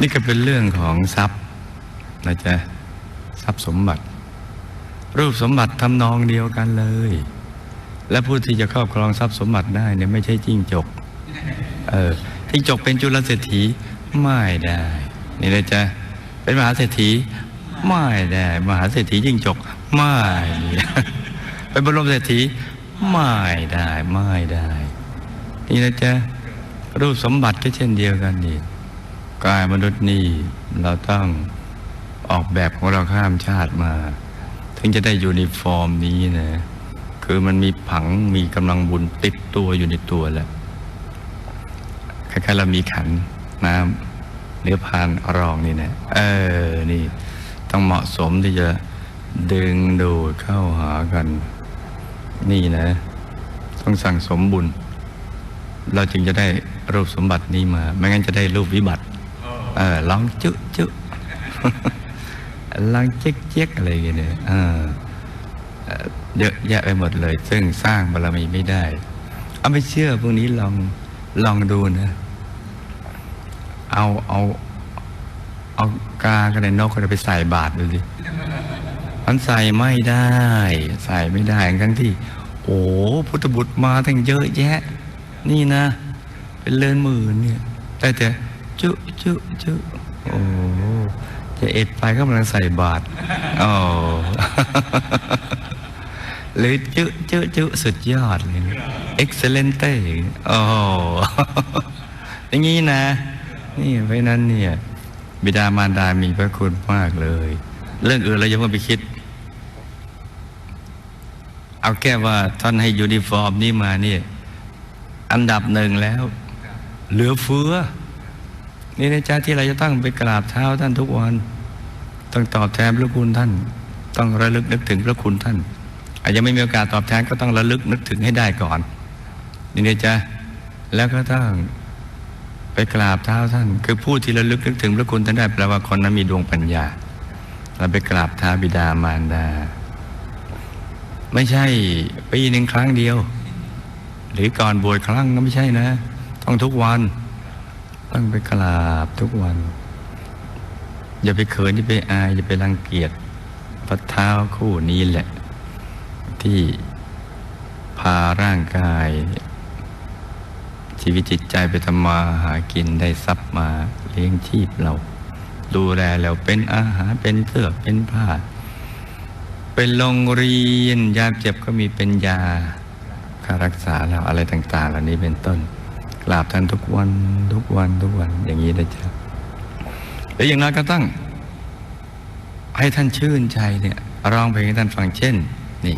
นี่ก็เป็นเรื่องของทรัพย์นะจ๊ะทรัพย์สมบัติ รูปสมบัติทำนองเดียวกันเลย และผู้ที่จะครอบครองทรัพย์สมบัติได้เนี่ยไม่ใช่จิ้งจก เออจิ้งจกเป็นจุลเศรษฐีไม่ได้ นี่นะจ๊ะเป็นมหาเศรษฐีไม่ได้ มหาเศรษฐีจิ้งจกไม่ได้เป็นบรมเศรษฐีไม่ได้ไม่ได้ นี่นะจ๊ะรูปสมบัติก็เช่นเดียวกันนี่ กายมนุษย์นี่เราต้องออกแบบของเราข้ามชาติมา ถึงจะได้ยูนิฟอร์มนี้นะ คือมันมีผังมีกำลังบุญติดตัวอยู่ในตัวแหละคล้ายๆเรามีขันน้ำเนื้อพานรองนี่นะเออ นี่ ต้องเหมาะสมที่จะดึงดูดเข้าหากัน นี่นะ ต้องสั่งสมบุญ เราจึงจะได้รูปสมบัตินี้มา ไม่งั้นจะได้รูปวิบัติ เออลองจุจุลองเจ๊กเจ๊กอะไรอย่างเงี้ยเออเอ่อเยอะแยะไปหมดเลย ซึ่งสร้างบารมีไม่ได้ เอาไม่เชื่อพวกนี้ลองลองดูนะ เอาเอาเอากากันในนกกันไปใส่บาตรดูสิมันใส่ไม่ได้ ใส่ไม่ได้ทั้งที่ โอ้พุทธบุตรมาตั้งเยอะแยะ นี่นะ เป็นเลินหมื่นเนี่ยแต่แต่ จุจุจุโอ้จะเอ็ดไปก็กำลังใส่บาตรโอ้หรือจุจุจุสุดยอดเลยเอ็กซ์เลนเต้โอ้อย่างนี้นะ นี่เพราะนั้นเนี่ย บิดามารดามีพระคุณมากเลย เรื่องอื่นเรายังไม่ไปคิด เอาแค่ว่าท่านให้ยูนิฟอร์มนี่มาเนี่ย อันดับหนึ่งแล้ว เหลือเฟือ นี่นะจ๊ะที่เราจะต้องไปกราบเท้าท่านทุกวัน ต้องตอบแทนพระคุณท่าน ต้องระลึกนึกถึงพระคุณท่าน อาจจะไม่มีโอกาสตอบแทนก็ต้องระลึกนึกถึงให้ได้ก่อน นี่นะจ๊ะแล้วก็ต้องไปกราบเท้าท่าน คือผู้ที่ระลึกนึกถึงพระคุณท่านได้แปลว่าคนนั้นมีดวงปัญญา เราไปกราบเท้าบิดามารดา ไม่ใช่ปีหนึ่งครั้งเดียว หรือก่อนบวชครั้งก็ไม่ใช่นะ ต้องทุกวัน ต้องไปกราบทุกวัน อย่าไปเขินอย่าไปอาย อย่าไปรังเกียจพระเท้าคู่นี้แหละ ที่พาร่างกาย ชีวิตจิตใจไปทำมาหากินได้ทรัพย์มาเลี้ยงชีพเรา ดูแลเราเป็นอาหารเป็นเสื้อเป็นผ้า เป็นโรงเรียนยาเจ็บก็มีเป็นยาค่ารักษาเราอะไรต่าง ๆ เหล่านี้เป็นต้น กราบท่านทุกวันทุกวันทุกวันอย่างนี้นะจ๊ะแล้วอย่างนั้นก็ตั้งให้ท่านชื่นใจเนี่ยร้องเพลงให้ท่านฟังเช่น นี่